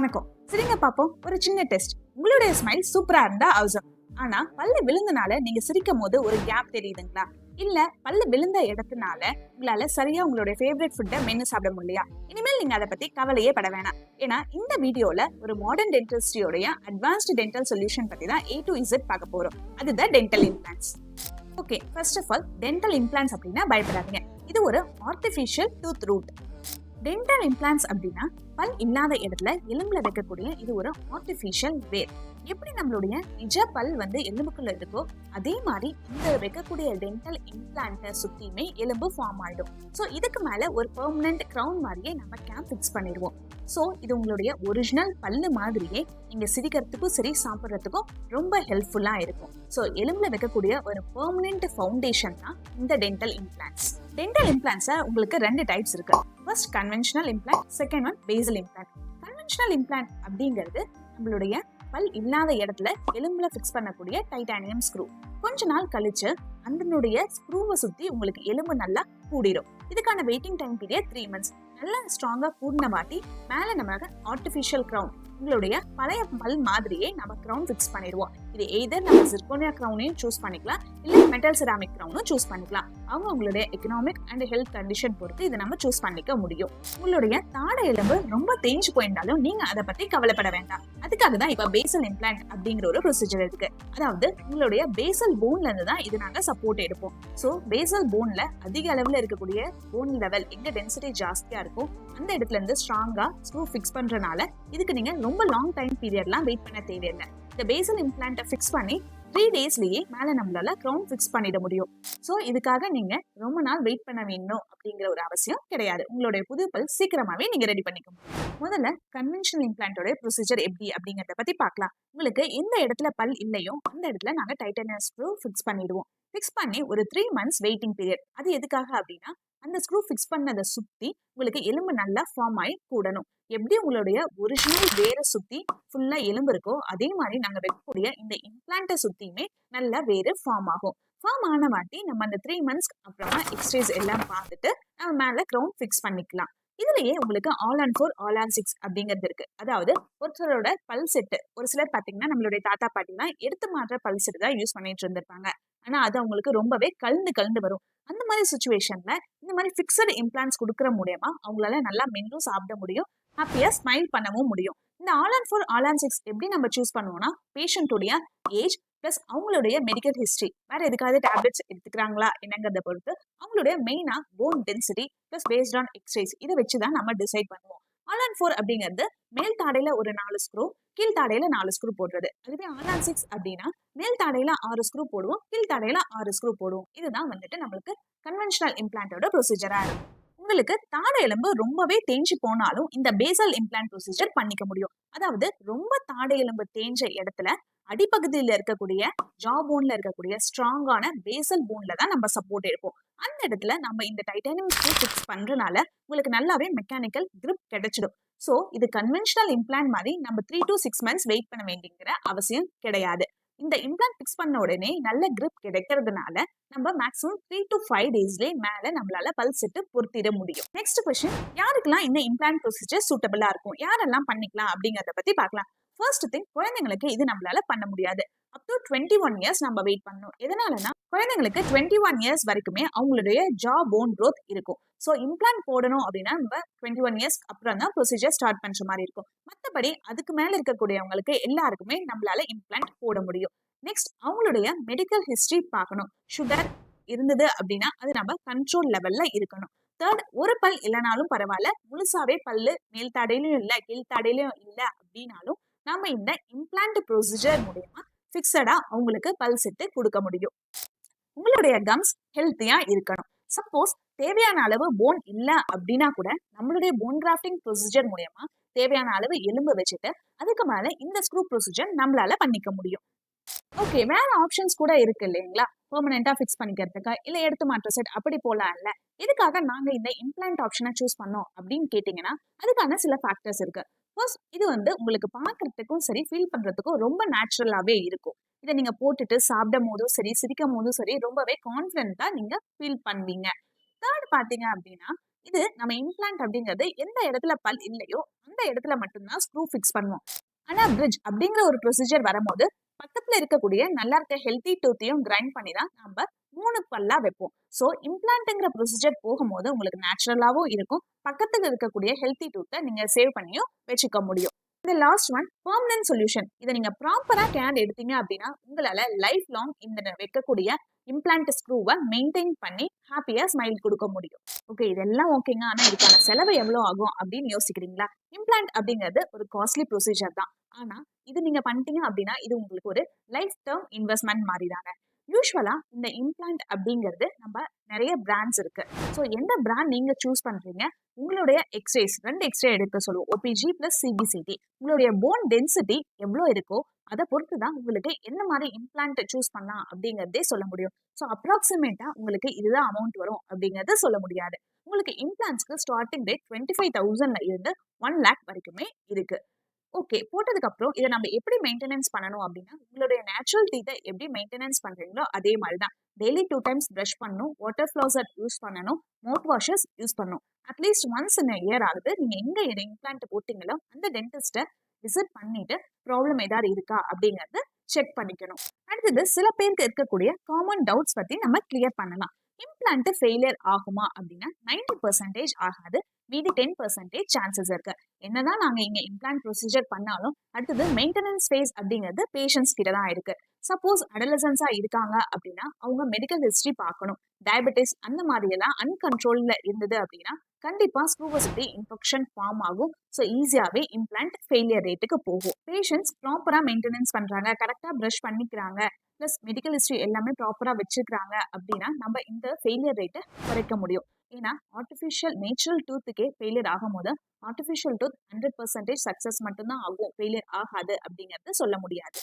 வணக்கம். சரிங்க பாப்போம். ஒரு சின்ன டெஸ்ட் உங்களுடைய ஸ்மைல் சூப்பரா இருந்தா அவசரம் ஆனா பல்லு விழுந்தனால நீங்க சிரிக்கும் போது ஒரு கேப் தெரியுதுங்களா? இல்ல பல்லு விழுந்த இடத்துனால உங்களால சரியா உங்களுடைய ஃபேவரட் ஃபுட்டை மென்னு சாப்பிட முடியலையா? இனிமேல் நீங்க அதை பத்தி கவலையே பட வேணாம். ஏன்னா இந்த வீடியோல ஒரு மாடர்ன் டென்டல்ஸ்டியோடைய அட்வான்ஸ்டு டென்டல் சொல்யூஷன் பத்தி தான் ஏ டு இசட் பார்க்க போறோம். அதுதான் dental implants okay first of all dental implants அப்படின்னா பயப்படாதீங்க. இது ஒரு artificial tooth root dental implants அப்படின்னா பல் இல்லாத இடத்துல எலும்புல வைக்கக்கூடிய இது ஒரு ஆர்டிஃபிஷியல் வேர் எப்படி நம்மளுடைய நிஜ பல் வந்து எலும்புக்குள்ள இருக்கோ அதே மாதிரி இந்த வைக்கக்கூடிய டென்டல் இம்ப்ளான்ட்டை சுத்தியுமே எலும்பு ஃபார்ம் ஆயிடும். ஸோ இதுக்கு மேல ஒரு பெர்மனன்ட் க்ரௌன் மாதிரியே நம்ம கேம் ஃபிக்ஸ் பண்ணிடுவோம். ஸோ இது உங்களுடைய ஒரிஜினல் பல்லு மாதிரியே நீங்க சிரிக்கிறதுக்கும் சரி சாப்பிட்றதுக்கும் ரொம்ப ஹெல்ப்ஃபுல்லா இருக்கும். ஸோ எலும்புல வைக்கக்கூடிய ஒரு பெர்மனன்ட் ஃபவுண்டேஷன் தான் இந்த டென்டல் இம்ப்ளான்ஸ் டென்டல் இம்ப்ளான்ஸை உங்களுக்கு ரெண்டு டைப்ஸ் இருக்கு. First conventional implant second one basal implant conventional implant அப்படிங்கிறது நம்மளுடைய பல் இல்லாத இடத்துல எலும்புல ஃபிக்ஸ் பண்ணக்கூடிய டைட்டானியம் ஸ்க்ரூ கொஞ்ச நாள் கழிச்சு அதனுடைய ஸ்க்ரூவை சுத்தி உங்களுக்கு எலும்பு நல்லா கூடிரும். இதுக்கான waiting time period three months நல்லா ஸ்ட்ராங்கா கூடின மாட்டி மேல நமக்கு ஆர்டிஃபிஷியல் கிரவுன் உங்களுடைய பழைய பல் மாதிரியே நம்ம கிரவுன் ஃபிக்ஸ் பண்ணிடுவோம். இது எய்தர் நம்ம சிர்கோனியா கிரவுனையும் சூஸ் பண்ணிக்கலாம் இல்ல மெட்டல் செராமிக் கிரவுனும் சூஸ் பண்ணிக்கலாம். அவங்க உங்களுடைய எக்கனாமிக் அண்ட் ஹெல்த் கண்டிஷன் பொறுத்து இதை நம்ம சூஸ் பண்ணிக்க முடியும். உங்களுடைய தாடை எலும்பு ரொம்ப தேஞ்சு போயிருந்தாலும் நீங்க அதை பத்தி கவலைப்பட வேண்டாம். அதுக்காக தான் இப்ப பேசல் இம்ப்ளான்ட் அப்படிங்கிற ஒரு ப்ரொசீஜர் இருக்கு. அதாவது உங்களுடைய பேசல் போன்ல இருந்து தான் இது நாங்க சப்போர்ட் எடுப்போம். ஸோ பேசல் போன்ல அதிக அளவுல இருக்கக்கூடிய போன் லெவல் எங்க டென்சிட்டி ஜாஸ்தியா இருக்கும் அந்த இடத்துல இருந்து ஸ்ட்ராங்கா ஸ்க்ரூ ஃபிக்ஸ் பண்றதுனால இதுக்கு நீங்க ரொம்ப லாங் டைம் பீரியட்லாம் வெயிட் பண்ண தேவையில்லை. இந்த பேசல் இம்ப்ளான்ட்டை ஃபிக்ஸ் பண்ணி த்ரீ டேஸ்லயே மேலே நம்மளால க்ரௌன் ஃபிக்ஸ் பண்ணிட முடியும். ஸோ இதுக்காக நீங்க ரொம்ப நாள் வெயிட் பண்ண வேணும் அப்படிங்கிற ஒரு அவசியம் கிடையாது. உங்களுடைய புது பல் சீக்கிரமாவே நீங்க ரெடி பண்ணிக்கணும் முதல்ல கன்வென்ஷனல் இம்ப்ளான்டோட ப்ரொசீஜர் எப்படி அப்படிங்கறத பத்தி பார்க்கலாம். உங்களுக்கு எந்த இடத்துல பல் இல்லையோ அந்த இடத்துல நாங்க டைட்டானியம் ஸ்க்ரூ ஃபிக்ஸ் பண்ணிடுவோம். ஃபிக்ஸ் பண்ணி ஒரு த்ரீ மந்த்ஸ் வெயிட்டிங் பீரியட் அது எதுக்காக அப்படின்னா அந்த ஸ்க்ரூ ஃபிக்ஸ் பண்ணதை சுத்தி உங்களுக்கு எலும்பு நல்லா ஃபார்ம் ஆகி கூடணும். எப்படி உங்களுடைய ஒரிஜினல் வேரை சுத்தி ஃபுல்லா எலும்பு இருக்கோ அதே மாதிரி நாங்க வைக்கக்கூடிய இந்த இம்ப்ளான்ட்டை சுத்தியுமே நல்லா வேறு ஃபார்ம் ஆகும். ஃபார்ம் ஆன வாட்டி நம்ம அந்த த்ரீ மந்த்ஸ்க்கு அப்புறமா எக்ஸ்ரேஸ் எல்லாம் பார்த்துட்டு நம்ம மேல க்ரௌண்ட் ஃபிக்ஸ் பண்ணிக்கலாம். இதுலயே உங்களுக்கு all and four all and six அப்படிங்கிறது இருக்கு. அதாவது ஒருத்தரோட பல் செட்டு ஒரு சிலர் பாத்தீங்கன்னா நம்மளுடைய தாத்தா பாட்டிலாம் எடுத்து மாற்ற பல் செட்டு தான் யூஸ் பண்ணிட்டு இருந்திருப்பாங்க. ஆனா அது அவங்களுக்கு ரொம்பவே கலந்து கலந்து வரும். அந்த மாதிரி சுச்சுவேஷன்ல இந்த மாதிரி ஃபிக்ஸட் இம்ப்ளான்ஸ் கொடுக்குற மூலியமா அவங்களால நல்லா மென்னும் சாப்பிட முடியும். ஹாப்பியாக ஸ்மைல் பண்ணவும் முடியும். இந்த all and four all and six எப்படி நம்ம சூஸ் பண்ணுவோம்னா பேஷண்ட்டுடைய ஏஜ் ப்ளஸ் அவங்களுடைய மெடிக்கல் ஹிஸ்ட்ரி வேற எதுக்காவது டேப்லெட்ஸ் எடுத்துக்கிறாங்களா என்னங்கிறத பொறுத்து அவங்களுடைய மெயினாக bone density plus based on exercise இதை வச்சு தான் நம்ம டிசைட் பண்ணுவோம். ஆல் அண்ட் ஃபோர் அப்படிங்கிறது மேல் தாடையில ஒரு நாலு ஸ்க்ரூ கீழ் தாடையில நாலு ஸ்க்ரூ போடுறது. அதுவே ஆல் அண்ட் சிக்ஸ் அப்படின்னா மேல் தாடையில ஆறு ஸ்க்ரூ போடுவோம் கீழ் தாடையில ஆறு ஸ்க்ரூ போடுவோம். இதுதான் வந்துட்டு நம்மளுக்கு கன்வென்ஷனல் இம்ப்ளான்ட்டோட ப்ரொசீஜராக இருக்கும். உங்களுக்கு தாட எலும்பு ரொம்பவே தேஞ்சு போனாலும் இந்த பேசல் இம்ப்ளான்ட் ப்ரொசீஜர் பண்ணிக்க முடியும். அதாவது ரொம்ப தாட எலும்பு தேஞ்ச இடத்துல அடிப்பகுதியில் இருக்கக்கூடிய ஜா போன்ல இருக்கக்கூடிய ஸ்ட்ராங்கான பேசல் போன்ல தான் நம்ம சப்போர்ட் எடுப்போம். அந்த இடத்துல நம்ம இந்த டைட்டானியம் ஸ்க்ரூ ஃபிக்ஸ் பண்றதுனால உங்களுக்கு நல்லாவே மெக்கானிக்கல் கிரிப் கிடைச்சிடும். ஸோ இது கன்வென்ஷனல் இம்ப்ளான்ட் மாதிரி நம்ம three to six months wait பண்ண வேண்டிங்கிற அவசியம் கிடையாது. இந்த இம்ப்ளான்ட் ஃபிக்ஸ் பண்ண உடனே நல்ல கிரிப் கிடைக்கிறதுனால நம்ம மேக்ஸிமம் த்ரீ டு ஃபைவ் டேஸ்லேயே மேலே நம்மளால பல்சிட்டு பொருத்திட முடியும். நெக்ஸ்ட் கொஸ்டின் யாருக்கெல்லாம் இந்த இம்ப்ளான்ட் ப்ரொசீஜர் சூட்டபிளா இருக்கும்? யாரெல்லாம் பண்ணிக்கலாம் அப்படிங்கறத பத்தி பார்க்கலாம். ஃபர்ஸ்ட் திங் குழந்தைங்களுக்கு இது நம்மளால பண்ண முடியாது. Up to twenty one years நம்ம வெயிட் பண்ணணும். எதனாலனா குழந்தைங்களுக்கு டுவெண்ட்டி ஒன் இயர்ஸ் வரைக்குமே அவங்களுடைய ஜா போன் க்ரோத் இருக்கும். ஸோ இம்ப்ளான்ட் போடணும் அப்படின்னா நம்ம டுவெண்ட்டி ஒன் இயர்ஸ் அப்புறம் தான் ப்ரொசீஜர் ஸ்டார்ட் பண்ணுற மாதிரி இருக்கும். மற்றபடி அதுக்கு மேலே இருக்கக்கூடியவங்களுக்கு எல்லாருக்குமே நம்மளால இம்ப்ளான்ட் போட முடியும். நெக்ஸ்ட் அவங்களுடைய மெடிக்கல் ஹிஸ்ட்ரி பார்க்கணும். சுகர் இருந்தது அப்படின்னா அது நம்ம கண்ட்ரோல் லெவலில் இருக்கணும். தேர்ட் ஒரு பல் இல்லைனாலும் பரவாயில்ல. முழுசாவே பல்லு மேல் தாடையிலும் இல்லை கீழ்த்தடையிலும் இல்லை அப்படின்னாலும் நம்ம இந்த இம்ப்ளான்ட் ப்ரொசீஜர் மூலயமா ஃபிக்ஸடா அவங்களுக்கு பல் செட்டு கொடுக்க முடியும். உங்களுடைய கம்ஸ் ஹெல்த்தியா இருக்கணும். சப்போஸ் தேவையான அளவு போன் இல்லை அப்படின்னா கூட நம்மளுடைய போன் கிராஃப்டிங் ப்ரொசீஜர் மூலயமா தேவையான அளவு எலும்பு வச்சுட்டு அதுக்கு மேல இந்த ஸ்க்ரூ ப்ரொசீஜர் நம்மளால பண்ணிக்க முடியும். ஓகே வேற ஆப்ஷன்ஸ் கூட இருக்கு இல்லைங்களா? பெர்மனெண்டா ஃபிக்ஸ் பண்ணிக்கிறதுக்கு? இல்ல எடுத்து மாற்ற செட் அப்படி போலாம் இல்ல? இதுக்காக நாங்க இந்த இம்ப்ளான்ட் ஆப்ஷனை சூஸ் பண்ணோம் அப்படின்னு கேட்டீங்கன்னா அதுக்கான சில ஃபேக்டர்ஸ் இருக்கு. பிகாஸ் இது வந்து உங்களுக்கு பார்க்கறதுக்கும் சரி ஃபீல் பண்றதுக்கும் ரொம்ப நேச்சுரலாவே இருக்கும். இதை நீங்க போட்டுட்டு சாப்பிடும் போதும் சரி சிரிக்கும் போதும் சரி ரொம்பவே கான்ஃபிடென்ட்டா நீங்க ஃபீல் பண்ணுவீங்க. தேர்ட் பாத்தீங்க அப்படின்னா இது நம்ம இம்ப்ளான்ட் அப்படிங்கிறது எந்த இடத்துல பல் இல்லையோ அந்த இடத்துல மட்டும்தான் ஸ்க்ரூ ஃபிக்ஸ் பண்ணுவோம். ஆனா பிரிட்ஜ் அப்படிங்கிற ஒரு ப்ரொசீஜர் வரும்போது பக்கத்துல இருக்கக்கூடிய நல்லா இருக்க ஹெல்த்தி டூத்தையும் கிரைண்ட் பண்ணி தான் நம்ம மூணு பல்லா வைப்போம். ஸோ இம்ப்ளான்ட்டுங்கிற ப்ரொசீஜர் போகும்போது உங்களுக்கு நேச்சுரலாகவும் இருக்கும். பக்கத்தில் இருக்கக்கூடிய ஹெல்த்தி டூத்தை நீங்கள் சேவ் பண்ணியும் வச்சுக்க முடியும். இந்த லாஸ்ட் ஒன் பர்மனன்ட் சொல்யூஷன் இதை நீங்கள் ப்ராப்பராக கேர் எடுத்தீங்க அப்படின்னா உங்களால் லைஃப் லாங் இந்த வைக்கக்கூடிய இம்ப்ளான்ட் ஸ்க்ரூவை மெயின்டைன் பண்ணி ஹாப்பியாக ஸ்மைல் கொடுக்க முடியும். ஓகே இதெல்லாம் ஓகேங்க ஆனால் இதுக்கான செலவு எவ்வளோ ஆகும் அப்படின்னு யோசிக்கிறீங்களா? இம்ப்ளான்ட் அப்படிங்கிறது ஒரு காஸ்ட்லி ப்ரொசீஜர் தான். ஆனால் இது நீங்கள் பண்ணிட்டீங்க அப்படின்னா இது உங்களுக்கு ஒரு லைஃப் டேர்ம் இன்வெஸ்ட்மெண்ட் மாதிரி தானே. யூஸ்வலா இந்த இம்ப்ளான்ட் அப்படிங்கிறது நம்ம நிறைய பிராண்ட்ஸ் இருக்கு. ஸோ எந்த பிராண்ட் நீங்க சூஸ் பண்றீங்க? உங்களுடைய எக்ஸ்ரேஸ் ரெண்டு எக்ஸ்ரே எடுக்க சொல்லுவோம். ஓபிஜி பிளஸ் சிபிசிடி உங்களுடைய போன் டென்சிட்டி எவ்வளோ இருக்கோ அதை பொறுத்து தான் உங்களுக்கு என்ன மாதிரி இம்ப்ளான்ட் சூஸ் பண்ணலாம் அப்படிங்கிறதே சொல்ல முடியும். ஸோ அப்ராக்சிமேட்டா உங்களுக்கு இதுதான் அமௌண்ட் வரும் அப்படிங்கறத சொல்ல முடியாது. உங்களுக்கு இம்ப்ளான்ஸ்க்கு ஸ்டார்டிங் ரேட் டுவெண்ட்டி ஃபைவ் தௌசண்ட்ல இருந்து ஒன் லேக் வரைக்குமே இருக்கு. ஓகே. போட்டதுக்கப்புறம் இதை நம்ம எப்படி மெயின்டெனன்ஸ் பண்ணணும் அப்படின்னா உங்களுடைய நேச்சுரல் டீத்தை எப்படி மெயின்டெனன்ஸ் பண்றீங்களோ அதே மாதிரி தான் டெய்லி டூ டைம்ஸ் ப்ரஷ் பண்ணணும் வாட்டர் ஃப்ளோசர் யூஸ் பண்ணணும் மவுத் வாஷஸ் யூஸ் பண்ணணும். At least once in year ஆகுது நீங்க எங்க இம்ப்ளான்ட் போட்டீங்களோ அந்த டென்டிஸ்ட்டை விசிட் பண்ணிட்டு ப்ராப்ளம் ஏதாவது இருக்கா அப்படிங்கிறது செக் பண்ணிக்கணும். அடுத்தது சில பேருக்கு இருக்கக்கூடிய காமன் டவுட்ஸ் பத்தி நம்ம கிளியர் பண்ணலாம். இம்ப்ளான்ட் ஃபெயிலியர் ஆகுமா அப்படின்னா நைன்டி பர்சன்டேஜ் ஆகாது. மீதி டென் பர்சன்டேஜ் சான்சஸ் இருக்கு. என்னதான் நாங்க இங்க இம்ப்ளான்ட் ப்ரொசீஜர் பண்ணாலும் அடுத்தது மெயின்டெனன்ஸ் ஃபேஸ் அப்படிங்கிறது பேஷன்ஸ் கிட்ட தான் இருக்கு. சப்போஸ் அடலசன்ஸா இருக்காங்க அப்படின்னா அவங்க மெடிக்கல் ஹிஸ்டரி பார்க்கணும். டயபெட்டிஸ் அந்த மாதிரி எல்லாம் அன்கன்ட்ரோல்ல இருந்தது அப்படின்னா கண்டிப்பா ஸ்க்ரூவசிட்டி இன்ஃபெக்ஷன் ஃபார்ம் ஆகும். ஸோ ஈஸியாகவே இம்ப்ளான்ட் ஃபெயிலியர் ரேட்டுக்கு போகும். பேஷண்ட்ஸ் ப்ராப்பராக மெயின்டெனன்ஸ் பண்ணுறாங்க கரெக்டாக ப்ரஷ் பண்ணிக்கிறாங்க. ப்ளஸ் மெடிக்கல் ஹிஸ்ட்ரி எல்லாமே ப்ராப்பராக வச்சுக்கிறாங்க அப்படின்னா நம்ம இந்த ஃபெயிலியர் ரேட்டை குறைக்க முடியும். ஏன்னா ஆர்டிஃபிஷியல் நேச்சுரல் டூத்துக்கே ஃபெயிலியர் ஆகும் போது artificial tooth hundred percentage success மட்டும்தான் ஆகும். ஃபெயிலியர் ஆகாது அப்படிங்கிறது சொல்ல முடியாது.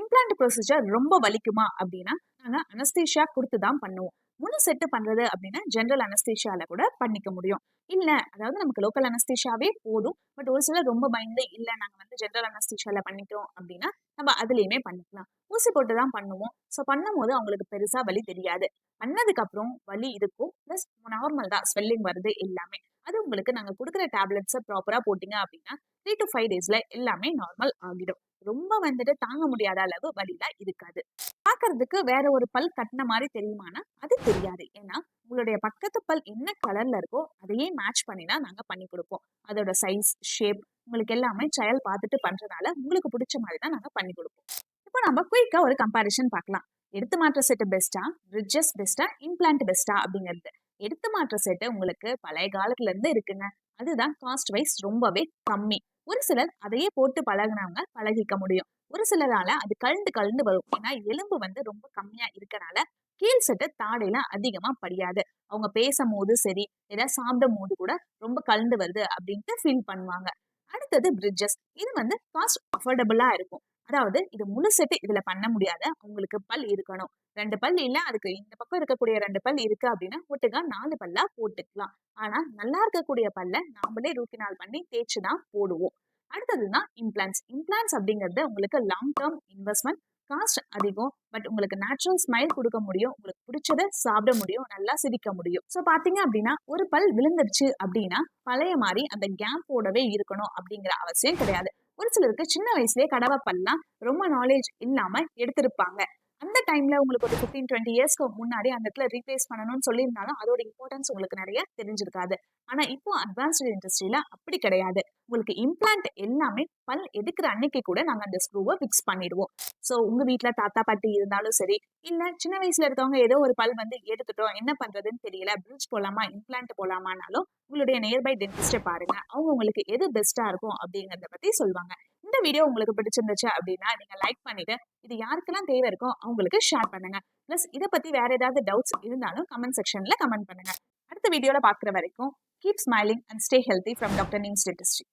இம்ப்ளான்ட் ப்ரொசீஜர் ரொம்ப வலிக்குமா அப்படின்னா நாங்கள் அனஸ்தீஷியா கொடுத்து தான் பண்ணுவோம். முழு செட்டு பண்றது அப்படின்னா ஜென்ரல் அனஸ்தீஷியால கூட பண்ணிக்க முடியும். இல்ல அதாவது நமக்கு லோக்கல் அனஸ்தீஷியாவே போதும். பட் ஒரு சிலர் ரொம்ப பயந்து இல்ல நாங்க வந்து ஜென்ரல் அனஸ்தீஷியால பண்ணிட்டோம் அப்படின்னா நம்ம அதுலயுமே பண்ணிக்கலாம். ஊசி போட்டு தான் பண்ணுவோம். ஸோ பண்ணும்போது அவங்களுக்கு பெருசா வலி தெரியாது. பண்ணதுக்கு அப்புறம் வலி இருக்கும். ப்ளஸ் நார்மல் தான். ஸ்வெல்லிங் வருது எல்லாமே. அது உங்களுக்கு நாங்க கொடுக்குற டேப்லெட்ஸை ப்ராப்பரா போட்டீங்க அப்படின்னா த்ரீ டு ஃபைவ் டேஸ்ல எல்லாமே நார்மல் ஆகிடும். ரொம்ப வந்துட்டு தாங்க முடியாத அளவு வலியில இருக்காது. பாக்குறதுக்கு வேற ஒரு பல் கட்டின மாதிரி தெரியுமானா அது தெரியாது. ஏன்னா உங்களுடைய பக்கத்து பல் என்ன கலர்ல இருக்கோ அதையே மேட்ச் பண்ணி தான் நாங்க பண்ணி கொடுப்போம். அதோட சைஸ் ஷேப் உங்களுக்கு எல்லாமே ட்ரையல் பார்த்துட்டு பண்றதால உங்களுக்கு பிடிச்ச மாதிரி தான் நாங்க பண்ணி கொடுப்போம். இப்போ நம்ம குயிக்கா ஒரு கம்பாரிசன் பார்க்கலாம். எடுத்து மாற்ற செட்டு பெஸ்டா ரிட்ஜஸ் பெஸ்டா இம்ப்ளான்ட் பெஸ்டா அப்படிங்கிறது. எடுத்து மாற்ற செட்டு உங்களுக்கு பழைய காலத்துல இருந்து இருக்குங்க. அதுதான் காஸ்ட் வைஸ் ரொம்பவே கம்மி. ஒரு சிலர் அதையே போட்டு பழகினவங்க பழகிக்க முடியும். ஒரு சிலரால அது கழுந்து கழுந்து வரும். ஏன்னா எலும்பு வந்து ரொம்ப கம்மியா இருக்கனால கீழ் செட்டு தாடையில அதிகமா படியாது. அவங்க பேசும் போது சரி ஏதாவது சாப்பிடும் போது கூட ரொம்ப கலந்து வருது அப்படின்ட்டு ஃபீல் பண்ணுவாங்க. அடுத்தது பிரிட்ஜஸ் இது வந்து காஸ்ட் அஃபோர்டபுளா இருக்கும். அதாவது இது முழு செட்டு இதுல பண்ண முடியாத. உங்களுக்கு பல் இருக்கணும். ரெண்டு பல் இல்ல அதுக்கு இந்த பக்கம் இருக்கக்கூடிய ரெண்டு பல் இருக்கு அப்படின்னா ஒட்டுக்கா நாலு பல்லா போட்டுக்கலாம். ஆனா நல்லா இருக்கக்கூடிய பல்ல நாமளே ரூட்டினால் பண்ணி தேய்ச்சி தான் போடுவோம். அடுத்ததுதான் இம்ப்ளான்ஸ் இம்ப்ளான்ஸ் அப்படிங்கிறது உங்களுக்கு லாங் டேர்ம் இன்வெஸ்ட்மெண்ட் காஸ்ட் அதிகம். பட் உங்களுக்கு நேச்சுரல் ஸ்மைல் கொடுக்க முடியும். உங்களுக்கு பிடிச்சத சாப்பிட முடியும். நல்லா சிரிக்க முடியும். ஸோ பாத்தீங்க அப்படின்னா ஒரு பல் விழுந்துருச்சு அப்படின்னா பழைய மாதிரி அந்த கேம்போடவே இருக்கணும் அப்படிங்கிற அவசியம் கிடையாது. ஒரு சிலருக்கு சின்ன வயசுலயே கடவை பல்லாம் ரொம்ப நாலேஜ் இல்லாம எடுத்திருப்பாங்க. அந்த டைம்ல உங்களுக்கு ஒரு ஃபிஃப்டீன் டுவெண்ட்டி இயர்ஸ்க்கு முன்னாடி அந்த இடத்துல ரீப்ளேஸ் பண்ணணும்னு சொல்லியிருந்தாலும் அதோட இம்பார்ட்டன்ஸ் உங்களுக்கு நிறைய தெரிஞ்சிருக்காது. ஆனா இப்போ அட்வான்ஸ்டு இண்டஸ்ட்ரியில அப்படி கிடையாது. உங்களுக்கு இம்ப்ளான்ட் எல்லாமே பல் எடுக்கிற அன்னைக்கு கூட நாங்க அந்த ஸ்க்ரூவை ஃபிக்ஸ் பண்ணிடுவோம். ஸோ உங்க வீட்டுல தாத்தா பாட்டி இருந்தாலும் சரி இல்ல சின்ன வயசுல இருக்கவங்க ஏதோ ஒரு பல் வந்து எடுத்துட்டோம் என்ன பண்றதுன்னு தெரியல பிரிட்ஜ் போலாமா இம்ப்ளான்ட் போலாமானாலும் உங்களுடைய நியர்பை டென்டிஸ்ட பாருங்க. அவங்க உங்களுக்கு எது பெஸ்டா இருக்கும் அப்படிங்கறத பத்தி சொல்லுவாங்க இந்த வீடியோ உங்களுக்கு பிடிச்சிருந்துச்சு அப்படின்னா நீங்க லைக் பண்ணிட்டு இது யாருக்கெல்லாம் தேவை இருக்கோ அவங்களுக்கு ஷேர் பண்ணுங்க. பிளஸ் இதை பத்தி வேற ஏதாவது டவுட்ஸ் இருந்தாலும் கமெண்ட் செக்ஷன்ல கமெண்ட் பண்ணுங்க. அடுத்த வீடியோல பாக்குற வரைக்கும் keep smiling and stay healthy from doctor Neems dentistry